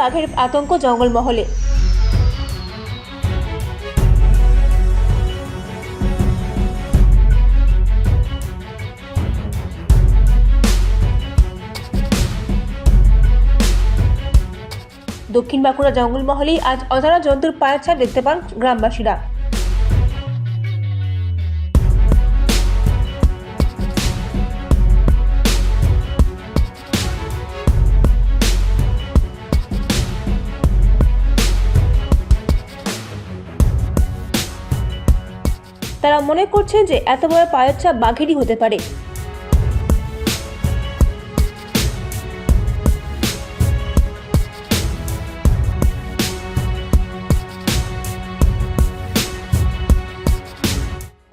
বাঘের আতঙ্ক জঙ্গলমহলে। দক্ষিণ বাঁকুড়া জঙ্গলমহলেই আজ অজানা জন্তুর পায়ের ছাপ দেখতে পান গ্রামবাসীরা। তারা মনে করছেন যে এত বড় পায়ের বাঘেরই হতে পারে।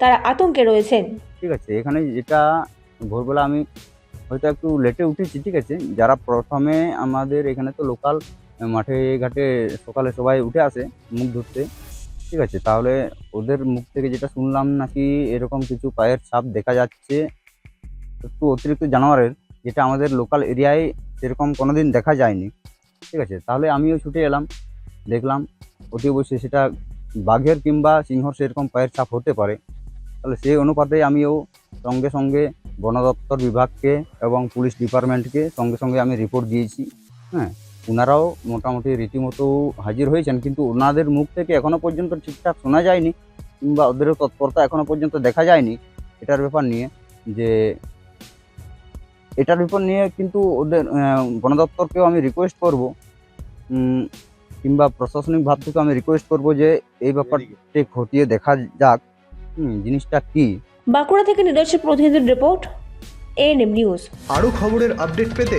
তারা আতঙ্কে রয়েছেন। ঠিক আছে, এখানে যেটা ভোরবেলা আমি হয়তো একটু লেটে উঠেছি, ঠিক আছে? যারা প্রথমে আমাদের এখানে তো লোকাল মাঠে, ঘাটে সকালে সবাই উঠে আসে, মুখ ধুতে। ঠিক আছে, তাহলে ওদের মুখ থেকে যেটা শুনলাম নাকি এরকম কিছু পায়ের ছাপ দেখা যাচ্ছে, একটু অতিরিক্ত জানোয়ারের, যেটা আমাদের লোকাল এরিয়ায় সেরকম কোনোদিন দেখা যায়নি। ঠিক আছে, তাহলে আমিও ছুটে এলাম, দেখলাম অতি অবশ্যই সেটা বাঘের কিংবা সিংহর সেরকম পায়ের ছাপ হতে পারে। তাহলে সেই অনুপাতে আমিও সঙ্গে সঙ্গে বন দপ্তর বিভাগকে এবং পুলিশ ডিপার্টমেন্টকে সঙ্গে সঙ্গে আমি রিপোর্ট দিয়েছি হ্যাঁ। ওনারাও মোটামুটি রীতিমতো হাজির হয়েছেন কিন্তু ওনাদের মুখ থেকে এখনও পর্যন্ত ঠিকঠাক শোনা যায়নি কিংবা ওদেরও তৎপরতা এখনও পর্যন্ত দেখা যায়নি এটার ব্যাপার নিয়ে যে এটার ব্যাপার নিয়ে কিন্তু ওদের বন দপ্তরকেও আমি রিকোয়েস্ট করব কিংবা প্রশাসনিক ভাব থেকেও আমি রিকোয়েস্ট করব যে এই ব্যাপারটি খতিয়ে দেখা যাক হুম, জিনিসটা কি? বাঁকুড়া থেকে নিজস্ব প্রতিনিধির রিপোর্ট এএনএম নিউজ। আরও খবরের আপডেট পেতে